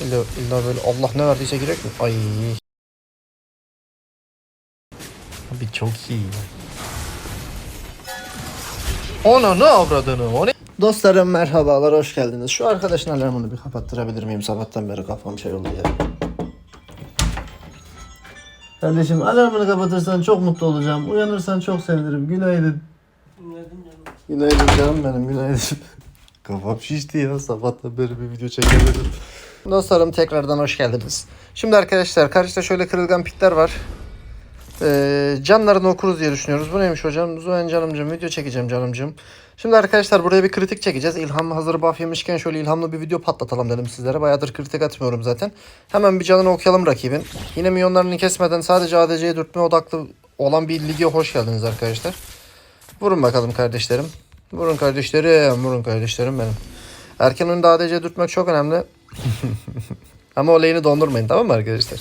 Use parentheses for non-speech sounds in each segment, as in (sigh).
İlla, illa böyle Allah ne verdiyse girek mi? Ay. Abi çok iyi. Ona ne avradını? O ne? Dostlarım merhabalar hoş geldiniz. Şu arkadaşın alarmını bir kapattırabilir miyim? Sabahtan beri kafam şey oldu ya. Kardeşim alarmını kapatırsan çok mutlu olacağım. Uyanırsan çok sevinirim. Günaydın. Günaydın canım benim günaydın. (laughs) Kafam şişti ya sabahtan beri bir video çekemedim. Dostlarım tekrardan hoş geldiniz. Şimdi arkadaşlar karşıda şöyle kırılgan pikler var. Ee, canlarını okuruz diye düşünüyoruz. Bu neymiş hocam? Zuhen canımcım video çekeceğim canımcım. Şimdi arkadaşlar buraya bir kritik çekeceğiz. İlham hazır buff yemişken şöyle ilhamlı bir video patlatalım dedim sizlere. Bayağıdır kritik atmıyorum zaten. Hemen bir canını okuyalım rakibin. Yine milyonlarını kesmeden sadece ADC'ye dürtme odaklı olan bir lige hoş geldiniz arkadaşlar. Vurun bakalım kardeşlerim. Vurun kardeşlerim, vurun kardeşlerim benim. Erken oyunda ADC dürtmek çok önemli. (laughs) ama o lane'i dondurmayın tamam mı arkadaşlar?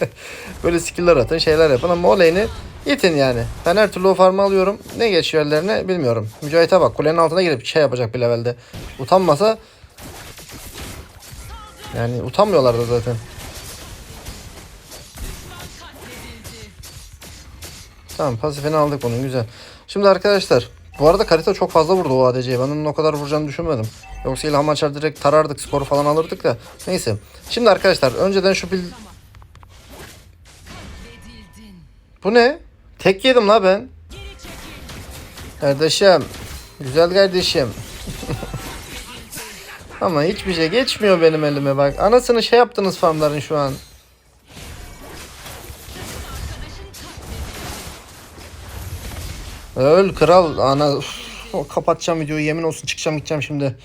(laughs) Böyle skill'ler atın, şeyler yapın ama o lane'i itin yani. Ben her türlü o farmı alıyorum. Ne geçiyor ellerine bilmiyorum. Mücahit'e bak kulenin altına girip şey yapacak bir levelde. Utanmasa yani utanmıyorlar da zaten. Tamam pasifini aldık bunun güzel. Şimdi arkadaşlar bu arada Karita çok fazla vurdu o ADC'ye. Ben onun o kadar vuracağını düşünmedim. Yoksa ilham açar direkt tarardık skoru falan alırdık da. Neyse. Şimdi arkadaşlar önceden şu bil... Bu ne? Tek yedim la ben. Kardeşim. Güzel kardeşim. (laughs) Ama hiçbir şey geçmiyor benim elime bak. Anasını şey yaptınız farmların şu an. Öl kral ana kapatacağım videoyu yemin olsun çıkacağım gideceğim şimdi.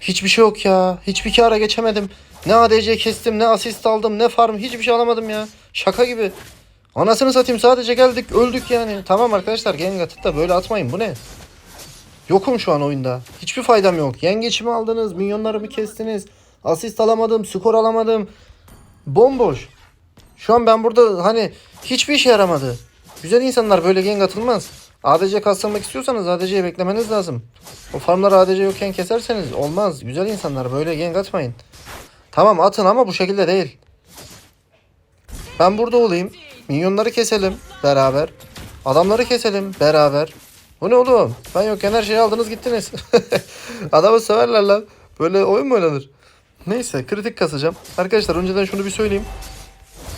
Hiçbir şey yok ya. Hiçbir kara geçemedim. Ne ADC kestim, ne asist aldım, ne farm hiçbir şey alamadım ya. Şaka gibi. Anasını satayım sadece geldik öldük yani. Tamam arkadaşlar gank atıp da böyle atmayın bu ne? Yokum şu an oyunda. Hiçbir faydam yok. Yengeçimi aldınız, minyonlarımı kestiniz. Asist alamadım, skor alamadım. Bomboş. Şu an ben burada hani hiçbir işe yaramadı. Güzel insanlar böyle gank atılmaz. ADC kastırmak istiyorsanız ADC'yi beklemeniz lazım. O farmları ADC yokken keserseniz olmaz. Güzel insanlar böyle gank atmayın. Tamam atın ama bu şekilde değil. Ben burada olayım. Minyonları keselim beraber. Adamları keselim beraber. Bu ne oğlum? Ben yokken her şeyi aldınız gittiniz. (laughs) Adamı severler lan. Böyle oyun mu oynanır? Neyse kritik kasacağım. Arkadaşlar önceden şunu bir söyleyeyim.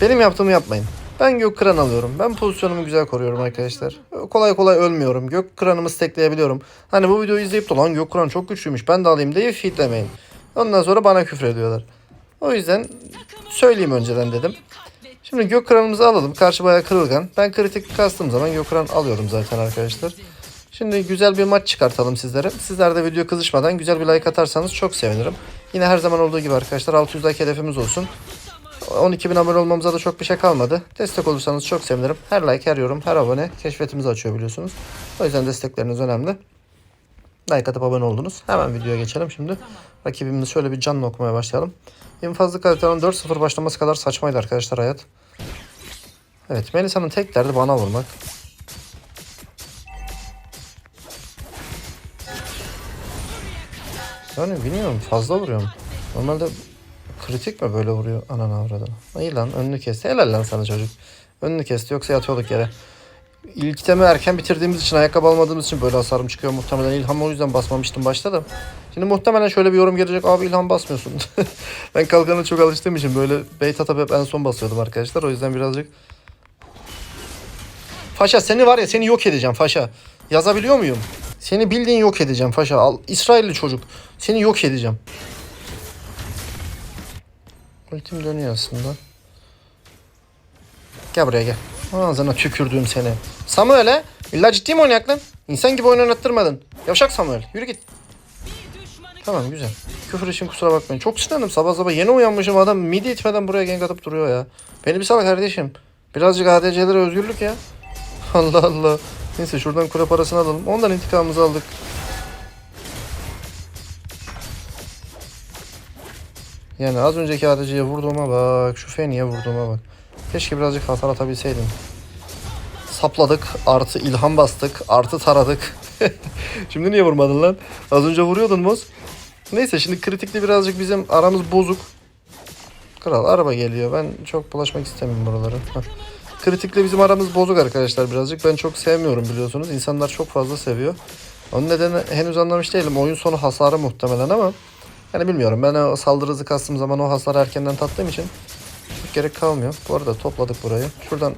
Benim yaptığımı yapmayın. Ben gök kıran alıyorum. Ben pozisyonumu güzel koruyorum arkadaşlar. Kolay kolay ölmüyorum. Gök kıranımı stekleyebiliyorum. Hani bu videoyu izleyip de gök kıran çok güçlüymüş ben de alayım deyip feedlemeyin. Ondan sonra bana küfür ediyorlar. O yüzden söyleyeyim önceden dedim. Şimdi gök kıranımızı alalım. Karşı bayağı kırılgan. Ben kritik kastığım zaman gök kıran alıyorum zaten arkadaşlar. Şimdi güzel bir maç çıkartalım sizlere. Sizler de video kızışmadan güzel bir like atarsanız çok sevinirim. Yine her zaman olduğu gibi arkadaşlar 600 like hedefimiz olsun. 12.000 abone olmamıza da çok bir şey kalmadı. Destek olursanız çok sevinirim. Her like, her yorum, her abone keşfetimizi açıyor biliyorsunuz. O yüzden destekleriniz önemli. Like atıp abone oldunuz. Hemen videoya geçelim şimdi. Rakibimizi şöyle bir canlı okumaya başlayalım. İnfazlı kalitenin 4-0 başlaması kadar saçmaydı arkadaşlar hayat. Evet Melisa'nın tek derdi bana vurmak. Yani bilmiyorum fazla vuruyorum. Normalde kritik mi böyle vuruyor ananı avradını? İyi lan önünü kesti. Helal lan sana çocuk. Önünü kesti yoksa yatıyorduk yere. İlk itemi erken bitirdiğimiz için ayakkabı almadığımız için böyle hasarım çıkıyor muhtemelen. İlham o yüzden basmamıştım başta da. Şimdi muhtemelen şöyle bir yorum gelecek. Abi ilham basmıyorsun. (laughs) ben kalkana çok alıştığım için böyle bait atıp hep en son basıyordum arkadaşlar. O yüzden birazcık... Faşa seni var ya seni yok edeceğim Faşa. Yazabiliyor muyum? Seni bildiğin yok edeceğim Faşa. Al, İsrailli çocuk. Seni yok edeceğim. Ultim dönüyor aslında. Gel buraya gel. Ağzına tükürdüğüm seni. Samuel'e illa ciddi mi oynayak lan? İnsan gibi oyun oynattırmadın. Yavşak Samuel. Yürü git. Tamam güzel. Küfür için kusura bakmayın. Çok sinirlendim sabah sabah. Yeni uyanmışım adam midi itmeden buraya gank atıp duruyor ya. Beni bir sal kardeşim. Birazcık ADC'lere özgürlük ya. (laughs) Allah Allah. Neyse şuradan kule parasını alalım. Ondan intikamımızı aldık. Yani az önceki ADC'ye vurduğuma bak. Şu Feni'ye vurduğuma bak. Keşke birazcık hasar atabilseydim. Sapladık. Artı ilham bastık. Artı taradık. (laughs) Şimdi niye vurmadın lan? Az önce vuruyordun Moz. Neyse şimdi kritikli birazcık bizim aramız bozuk. Kral araba geliyor. Ben çok bulaşmak istemiyorum buralara. Heh. Kritikle bizim aramız bozuk arkadaşlar birazcık. Ben çok sevmiyorum biliyorsunuz. İnsanlar çok fazla seviyor. Onun nedeni henüz anlamış değilim. Oyun sonu hasarı muhtemelen ama yani bilmiyorum. Ben o saldırı hızı kastığım zaman o hasarı erkenden tattığım için çok gerek kalmıyor. Bu arada topladık burayı. Şuradan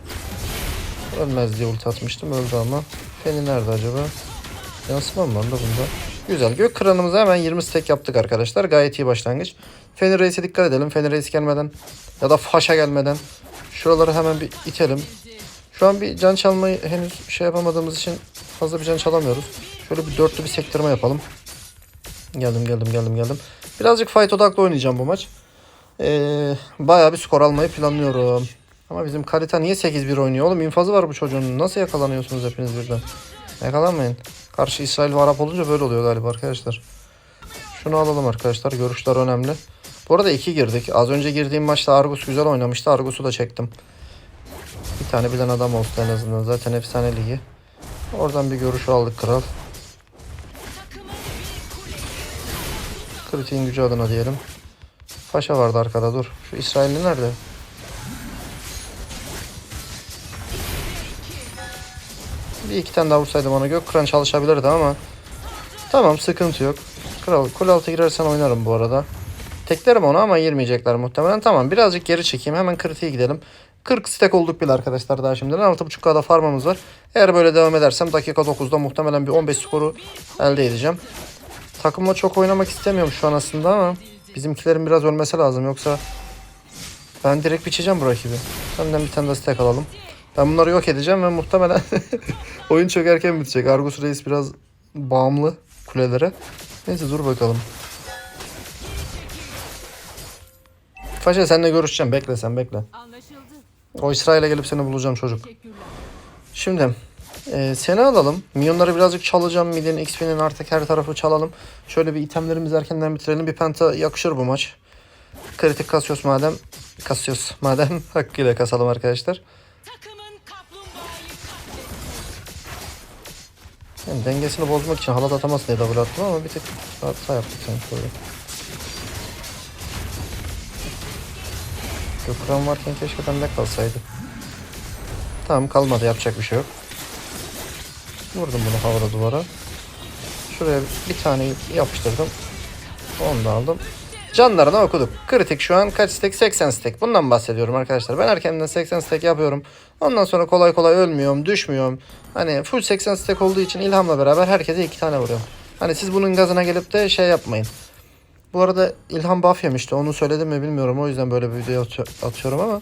ölmez diye ulti atmıştım. Öldü ama. Feni nerede acaba? Yansıma mı var da bunda? Güzel. Gök kıranımıza hemen 20 stack yaptık arkadaşlar. Gayet iyi başlangıç. Fenir Reis'e dikkat edelim. Fenir Reis gelmeden ya da Faşa gelmeden şuraları hemen bir itelim. Şu an bir can çalmayı henüz şey yapamadığımız için fazla bir can çalamıyoruz. Şöyle bir dörtlü bir sektirme yapalım. Geldim geldim geldim geldim. Birazcık fight odaklı oynayacağım bu maç. Ee, bayağı bir skor almayı planlıyorum. Ama bizim Kalita niye 8-1 oynuyor oğlum? İnfazı var bu çocuğun. Nasıl yakalanıyorsunuz hepiniz birden? Yakalanmayın. Karşı İsrail ve Arap olunca böyle oluyor galiba arkadaşlar. Şunu alalım arkadaşlar. Görüşler önemli. Bu arada 2 girdik. Az önce girdiğim maçta Argus güzel oynamıştı. Argus'u da çektim. Bir tane bilen adam olsun en azından. Zaten efsane ligi. Oradan bir görüş aldık kral. Kritiğin gücü adına diyelim. Paşa vardı arkada dur. Şu İsrailli nerede? Bir iki tane daha vursaydım ona gök kıran çalışabilirdi ama Tamam sıkıntı yok. Kral kul altı girersen oynarım bu arada. Teklerim onu ama girmeyecekler muhtemelen. Tamam birazcık geri çekeyim. Hemen kritiğe gidelim. 40 stack olduk bile arkadaşlar daha şimdiden. 6.5K'da farmımız var. Eğer böyle devam edersem dakika 9'da muhtemelen bir 15 skoru elde edeceğim. Takımla çok oynamak istemiyorum şu an aslında ama bizimkilerin biraz ölmesi lazım. Yoksa ben direkt biçeceğim bu rakibi. Senden bir tane de stack alalım. Ben bunları yok edeceğim ve muhtemelen (laughs) oyun çok erken bitecek. Argus Reis biraz bağımlı kulelere. Neyse dur bakalım. Faşa seninle görüşeceğim. Bekle sen bekle. O İsrail'e gelip seni bulacağım çocuk. Şimdi e, seni alalım. Minyonları birazcık çalacağım. Midin, XP'nin artık her tarafı çalalım. Şöyle bir itemlerimizi erkenden bitirelim. Bir penta yakışır bu maç. Kritik kasıyoruz madem. Kasıyoruz madem. (laughs) Hakkıyla kasalım arkadaşlar. Yani dengesini bozmak için halat atamaz diye double attım ama bir tık hata yaptık sanki böyle. Gökhan varken keşke bende kalsaydı. Tamam kalmadı yapacak bir şey yok. Vurdum bunu havada duvara. Şuraya bir tane yapıştırdım. Onu da aldım. Canlarını okuduk. Kritik şu an kaç stack? 80 stack. Bundan bahsediyorum arkadaşlar. Ben erkenden 80 stack yapıyorum. Ondan sonra kolay kolay ölmüyorum, düşmüyorum. Hani full 80 stack olduğu için ilhamla beraber herkese iki tane vuruyorum. Hani siz bunun gazına gelip de şey yapmayın. Bu arada İlhan buff yemişti. Onu söyledim mi bilmiyorum. O yüzden böyle bir video atıyor- atıyorum ama.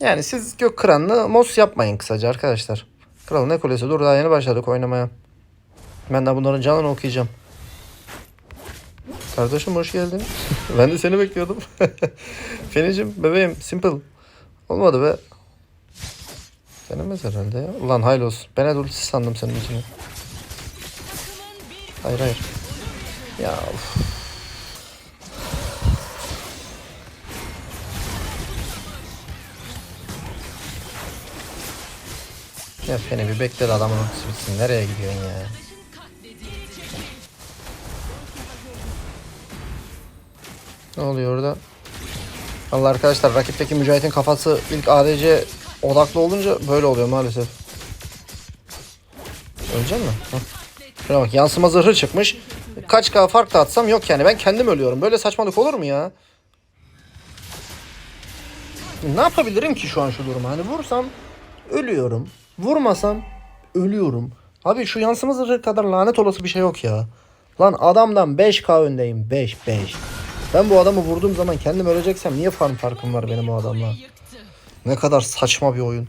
Yani siz gök kıranlı mos yapmayın kısaca arkadaşlar. Kral ne kulesi? Dur daha yeni başladık oynamaya. Ben de bunların canını okuyacağım. Kardeşim hoş geldin. (laughs) ben de seni bekliyordum. (laughs) Fenicim bebeğim simple. Olmadı be. Denemez herhalde ya. Ulan hayırlı olsun. Ben de ultisi sandım senin için. Hayır hayır. Ya of. Ya seni bir bekle adamın ultisi bitsin. Nereye gidiyorsun ya? Ne oluyor orada? Allah arkadaşlar rakipteki Mücahit'in kafası ilk ADC odaklı olunca böyle oluyor maalesef. Ölecek mi? Hah. Şuna bak yansıma zırhı çıkmış. Kaç K fark da atsam yok yani ben kendim ölüyorum. Böyle saçmalık olur mu ya? Ne yapabilirim ki şu an şu duruma? Hani vursam ölüyorum. Vurmasam ölüyorum. Abi şu yansıma zırhı kadar lanet olası bir şey yok ya. Lan adamdan 5k öndeyim. 5 5. Ben bu adamı vurduğum zaman kendim öleceksem niye farm farkım var benim o adamla? Ne kadar saçma bir oyun.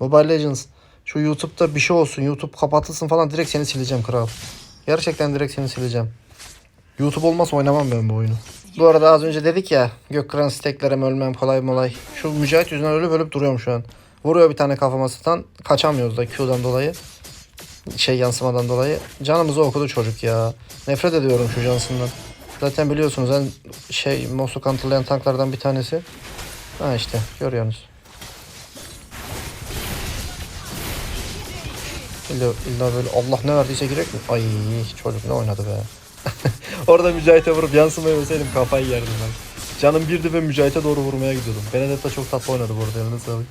Mobile Legends. Şu YouTube'da bir şey olsun. YouTube kapatılsın falan direkt seni sileceğim kral. Gerçekten direkt seni sileceğim. YouTube olmazsa oynamam ben bu oyunu. Bu arada az önce dedik ya Gökran steklerim ölmem kolay molay. Şu Mücahit yüzünden ölüp ölüp duruyorum şu an. Vuruyor bir tane kafama satan. Kaçamıyoruz da Q'dan dolayı. Şey yansımadan dolayı. Canımızı okudu çocuk ya. Nefret ediyorum şu Johnson'dan. Zaten biliyorsunuz en şey Mosu kanıtlayan tanklardan bir tanesi. Ha işte görüyorsunuz. İlla, illa böyle Allah ne verdiyse girek mi? Ay çocuk ne oynadı be. (laughs) Orada Mücahit'e vurup yansımayı ölseydim kafayı yerdim ben. Canım birdi ve Mücahit'e doğru vurmaya gidiyordum. Benedetta çok tatlı oynadı bu arada eline sağlık.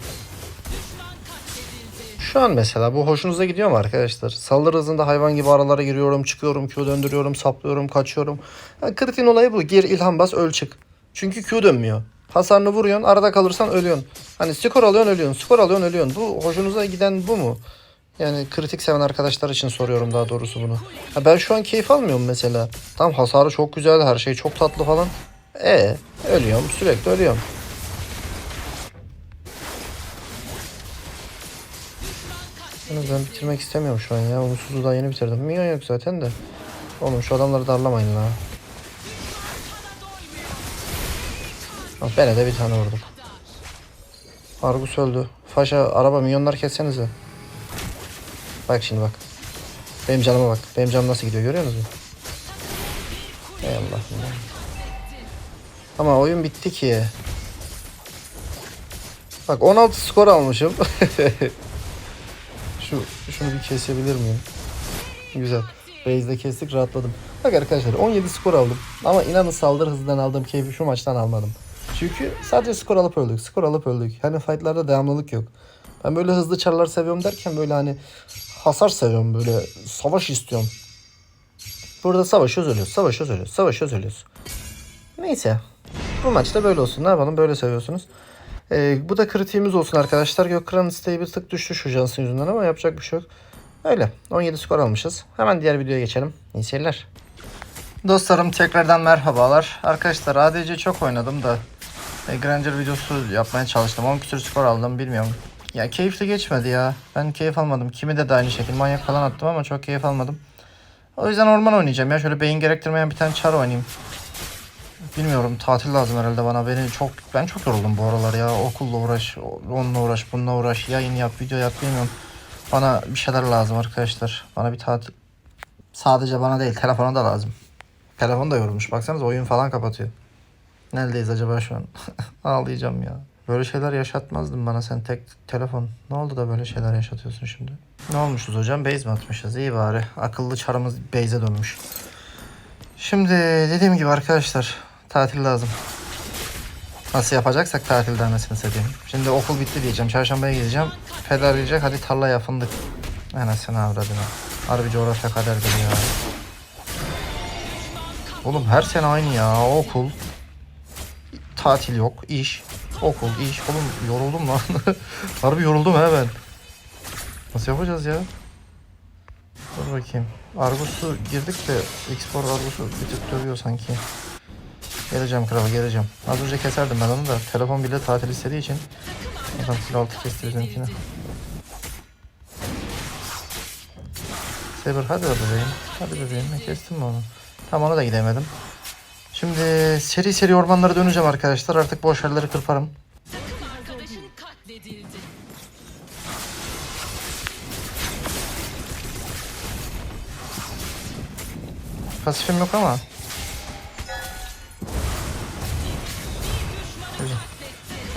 Şu an mesela bu hoşunuza gidiyor mu arkadaşlar? Saldırı hızında hayvan gibi aralara giriyorum, çıkıyorum, Q döndürüyorum, saplıyorum, kaçıyorum. Yani kritiğin olayı bu. Gir, ilham bas, öl çık. Çünkü Q dönmüyor. Hasarını vuruyorsun, arada kalırsan ölüyorsun. Hani skor alıyorsun, ölüyorsun. Skor alıyorsun, ölüyorsun. Bu hoşunuza giden bu mu? Yani kritik seven arkadaşlar için soruyorum daha doğrusu bunu. Ha ben şu an keyif almıyorum mesela. Tam hasarı çok güzel, her şey çok tatlı falan. E ölüyorum, sürekli ölüyorum. Yalnız ben bitirmek istemiyorum şu an ya. Umutsuzluğu daha yeni bitirdim. Minyon yok zaten de. Oğlum şu adamları darlamayın la. Bak bana de bir tane vurdum. Argus öldü. Faşa araba minyonlar kessenize. Bak şimdi bak. Benim canıma bak. Benim canım nasıl gidiyor görüyor musunuz? Ey Allah'ım. Ama oyun bitti ki. Bak 16 skor almışım. (laughs) Şu şunu bir kesebilir miyim? Güzel. Base'de kestik rahatladım. Bak arkadaşlar 17 skor aldım. Ama inanın saldırı hızından aldığım keyfi şu maçtan almadım. Çünkü sadece skor alıp öldük. Skor alıp öldük. Hani fightlarda devamlılık yok. Ben böyle hızlı çarlar seviyorum derken böyle hani hasar seviyorum böyle savaş istiyorum. Burada savaşıyoruz ölüyoruz. Savaşıyoruz ölüyoruz. Savaşıyoruz ölüyoruz. Neyse. Bu maçta böyle olsun. Ne yapalım? Böyle seviyorsunuz. Ee, bu da kritiğimiz olsun arkadaşlar. Gökhan'ın isteği bir tık düştü şu Johnson yüzünden ama yapacak bir şey yok. Öyle. 17 skor almışız. Hemen diğer videoya geçelim. İyi seyirler. Dostlarım tekrardan merhabalar. Arkadaşlar ADC çok oynadım da e, Granger videosu yapmaya çalıştım. 10 küsür skor aldım bilmiyorum. Ya keyifli geçmedi ya. Ben keyif almadım. Kimi de, de aynı şekilde manyak falan attım ama çok keyif almadım. O yüzden orman oynayacağım ya. Şöyle beyin gerektirmeyen bir tane çar oynayayım. Bilmiyorum tatil lazım herhalde bana. Beni çok ben çok yoruldum bu aralar ya. Okulla uğraş, onunla uğraş, bununla uğraş, yayın yap, video yap bilmiyorum. Bana bir şeyler lazım arkadaşlar. Bana bir tatil sadece bana değil, telefona da lazım. Telefon da yorulmuş. Baksanıza oyun falan kapatıyor. Neredeyiz acaba şu an? (laughs) Ağlayacağım ya. Böyle şeyler yaşatmazdın bana sen tek telefon. Ne oldu da böyle şeyler yaşatıyorsun şimdi? Ne olmuşuz hocam? Base mi atmışız? İyi bari. Akıllı çarımız base'e dönmüş. Şimdi dediğim gibi arkadaşlar tatil lazım. Nasıl yapacaksak tatilde anasını satayım. Şimdi okul bitti diyeceğim. Çarşambaya gideceğim. Peder diyecek hadi tarlaya fındık. Anasını avradına. Harbi coğrafya kaderdir ya. Oğlum her sene aynı ya. Okul. Tatil yok. iş. Okul, iş. Oğlum yoruldum lan. (laughs) Harbi yoruldum he ben. Nasıl yapacağız ya? Dur bakayım. Argus'u girdik de Xpor Argus'u bir tık dövüyor sanki. Geleceğim kral geleceğim. Az önce keserdim ben onu da. Telefon bile tatil istediği için. Adam kil altı kesti bizimkini. Saber hadi be bebeğim. Hadi bebeğim. Ben kestim mi onu? Tam ona da gidemedim. Şimdi seri seri ormanlara döneceğim arkadaşlar. Artık boş yerleri kırparım. Pasifim yok ama.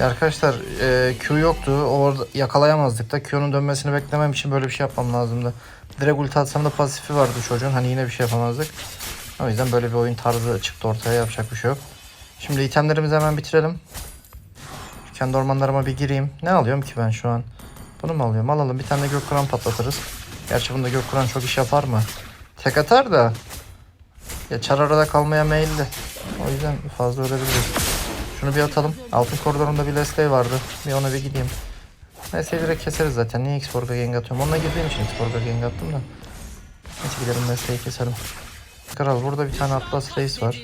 Arkadaşlar e, Q yoktu. Orada yakalayamazdık da Q'nun dönmesini beklemem için böyle bir şey yapmam lazımdı. Direkt ulti atsam da pasifi vardı çocuğun. Hani yine bir şey yapamazdık. O yüzden böyle bir oyun tarzı çıktı ortaya. Yapacak bir şey yok. Şimdi itemlerimizi hemen bitirelim. Kendi ormanlarıma bir gireyim. Ne alıyorum ki ben şu an? Bunu mu alıyorum? Alalım. Bir tane de Gökkuran patlatırız. Gerçi bunda Gökkuran çok iş yapar mı? Tek atar da. Ya çar arada kalmaya meyilli. O yüzden fazla ölebiliriz. Şunu bir atalım. Altın koridorunda bir Leslie vardı. Bir ona bir gideyim. Leslie'yi direkt keseriz zaten. Niye X-Borg'a gank atıyorum? Onunla girdiğim için X-Borg'a gank attım da. Neyse gidelim Leslie'yi keselim. Kral burada bir tane Atlas Reis var.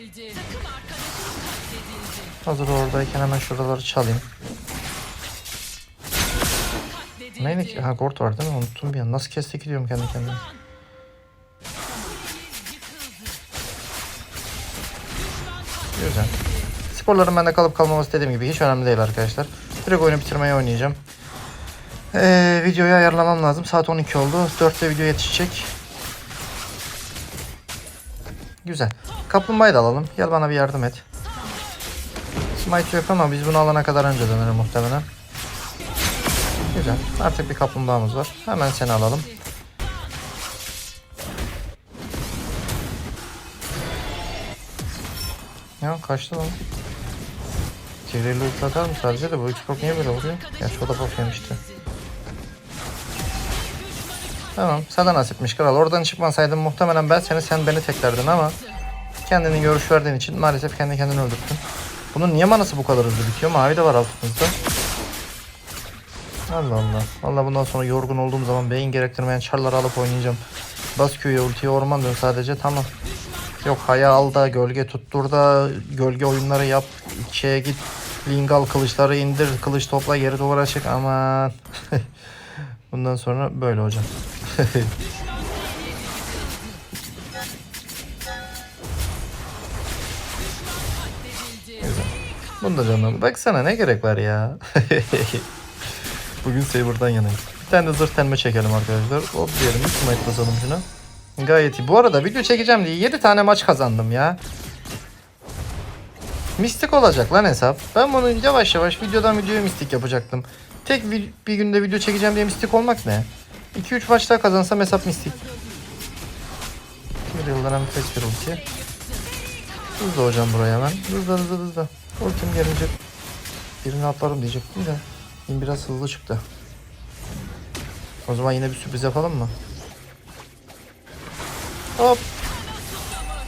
Hazır oradayken hemen şuraları çalayım. Neydi ki? Ha Gort var değil mi? Unuttum bir an. Nasıl kestik diyorum kendi kendime. Güzel. Sporların bende kalıp kalmaması dediğim gibi hiç önemli değil arkadaşlar. Direkt oyunu bitirmeye oynayacağım. Ee, videoyu ayarlamam lazım. Saat 12 oldu. 4'te video yetişecek. Güzel. Kaplumbağayı da alalım. Gel bana bir yardım et. Smite yok ama biz bunu alana kadar önce dönerim muhtemelen. Güzel. Artık bir kaplumbağamız var. Hemen seni alalım. Ya kaçtı lan. Atar mı sadece de bu Xbox niye böyle vuruyor? Gerçi o da bok yemişti. Tamam sana nasipmiş kral. Oradan çıkmasaydın muhtemelen ben seni sen beni teklerdin ama kendini görüş verdiğin için maalesef kendi kendini öldürdün. Bunun niye manası bu kadar hızlı bitiyor? Mavi de var altımızda. Allah Allah. Valla bundan sonra yorgun olduğum zaman beyin gerektirmeyen çarları alıp oynayacağım. Bas Q'ya ultiye orman dön sadece tamam. Yok haya al da gölge tuttur da gölge oyunları yap. İkiye git. Lingal kılıçları indir. Kılıç topla geri duvara çık. Aman. (laughs) Bundan sonra böyle hocam. (laughs) Bunu da canım. Baksana ne gerek var ya. (laughs) Bugün Saber'dan yanayım. Bir tane de zırh tenme çekelim arkadaşlar. Hop diyelim. Smite basalım şuna. Gayet iyi. Bu arada video çekeceğim diye 7 tane maç kazandım ya. Mistik olacak lan hesap. Ben bunu yavaş yavaş videodan videoya mistik yapacaktım. Tek bir günde video çekeceğim diye mistik olmak ne? 2-3 maç daha kazansam hesap mistik. Bir yıldan bir tek bir ulti. Hızlı hocam buraya hemen. Hızlı hızlı hızlı. Ultim gelince birini atlarım diyecektim de. Yine biraz hızlı çıktı. O zaman yine bir sürpriz yapalım mı? Hop.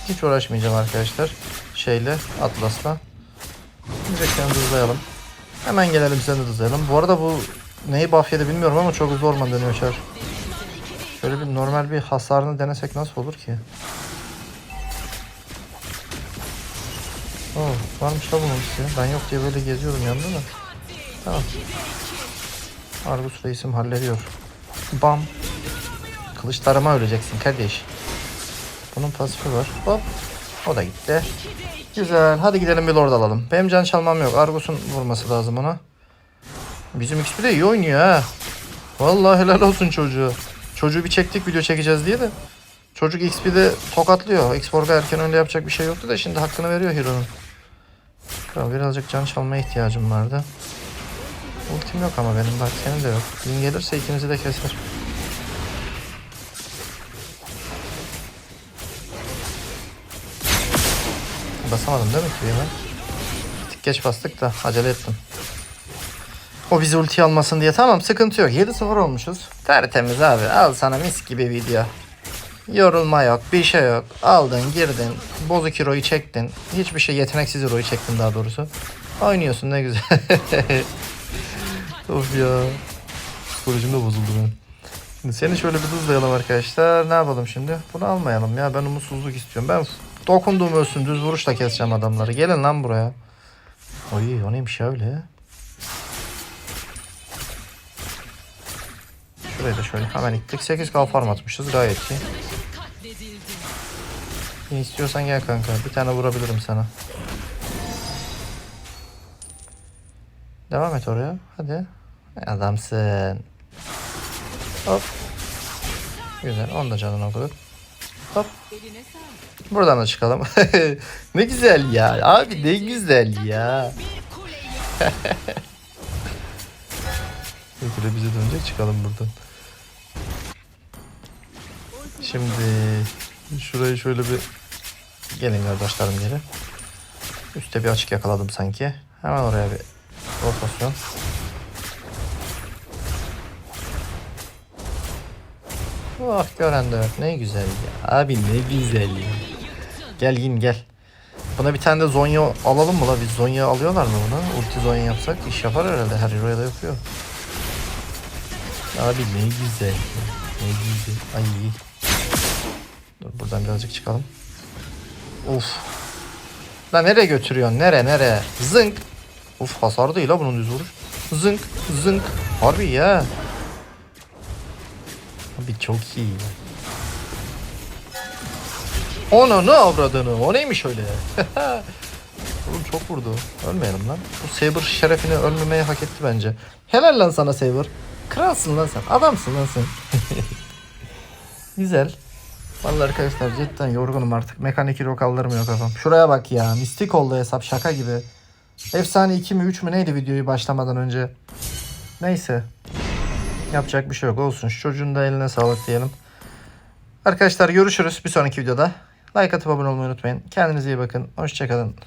Hiç uğraşmayacağım arkadaşlar. Şeyle Atlas'la. Direkt seni hızlayalım. Hemen gelelim seni hızlayalım. Bu arada bu neyi buff yedi bilmiyorum ama çok hızlı orman dönüyor Şer. Şöyle bir normal bir hasarını denesek nasıl olur ki? Oh, varmış da bunun ya. Ben yok diye böyle geziyorum yanında da. Tamam. Argus reisim hallediyor. Bam. Kılıçlarıma öleceksin kardeş. Bunun pasifi var. Hop. O da gitti. Güzel. Hadi gidelim bir lord alalım. Benim can çalmam yok. Argus'un vurması lazım ona. Bizim XP de iyi oynuyor ha. Vallahi helal olsun çocuğu. Çocuğu bir çektik video çekeceğiz diye de. Çocuk XP'de tokatlıyor. Xborg'a erken önde yapacak bir şey yoktu da şimdi hakkını veriyor Hero'nun. Kral birazcık can çalmaya ihtiyacım vardı. Ultim yok ama benim bak senin de yok. Bin gelirse ikimizi de keser. Basamadım değil mi hemen? Bir tık geç bastık da acele ettim. O bizi ulti almasın diye tamam sıkıntı yok. 7-0 olmuşuz. Tertemiz abi al sana mis gibi video. Yorulma yok bir şey yok. Aldın girdin. Bozuk hero'yu çektin. Hiçbir şey yeteneksiz hero'yu çektin daha doğrusu. Oynuyorsun ne güzel. (laughs) of ya. Psikolojim de bozuldu benim. Şimdi seni şöyle bir hızlayalım arkadaşlar. Ne yapalım şimdi? Bunu almayalım ya. Ben umutsuzluk istiyorum. Ben dokunduğum ölsün. Düz vuruşla keseceğim adamları. Gelin lan buraya. Oy o neymiş öyle? Şurayı da şöyle hemen ittik. 8k farm atmışız. Gayet iyi. İyi istiyorsan gel kanka. Bir tane vurabilirim sana. Devam et oraya. Hadi. Adamsın. Hop. Güzel. Onu da canını okuduk. Hop. Buradan da çıkalım. (laughs) ne güzel ya. Abi ne güzel ya. (laughs) Kule bize dönecek çıkalım buradan. Şimdi şurayı şöyle bir gelin kardeşlerim geri. Üste bir açık yakaladım sanki. Hemen oraya bir rotasyon. Oh gören de. Ne güzel ya. Abi ne güzel ya. Gel yin gel. Buna bir tane de Zonya alalım mı la? Biz Zonya alıyorlar mı buna? Ulti Zonya yapsak iş yapar herhalde. Her hero'ya da yapıyor. Abi ne güzel. Ne güzel. Ay. Dur buradan birazcık çıkalım. Of. Lan nereye götürüyorsun? Nere nere? Zınk. Uf hasar değil ha bunun düz vuruş. Zınk zınk. Harbi ya. Abi çok iyi. Ona ne avradını? O neymiş öyle? (laughs) Oğlum çok vurdu. Ölmeyelim lan. Bu Saber şerefini ölmemeyi hak etti bence. Helal lan sana Saber. Kralsın lan sen. Adamsın lan sen. (laughs) Güzel. Vallahi arkadaşlar cidden yorgunum artık. Mekanik hero kaldırmıyor kafam. Şuraya bak ya. Mistik oldu hesap şaka gibi. Efsane 2 mi 3 mü neydi videoyu başlamadan önce. Neyse. Yapacak bir şey yok. Olsun. Şu çocuğun da eline sağlık diyelim. Arkadaşlar görüşürüz bir sonraki videoda. Like atıp abone olmayı unutmayın. Kendinize iyi bakın. Hoşçakalın.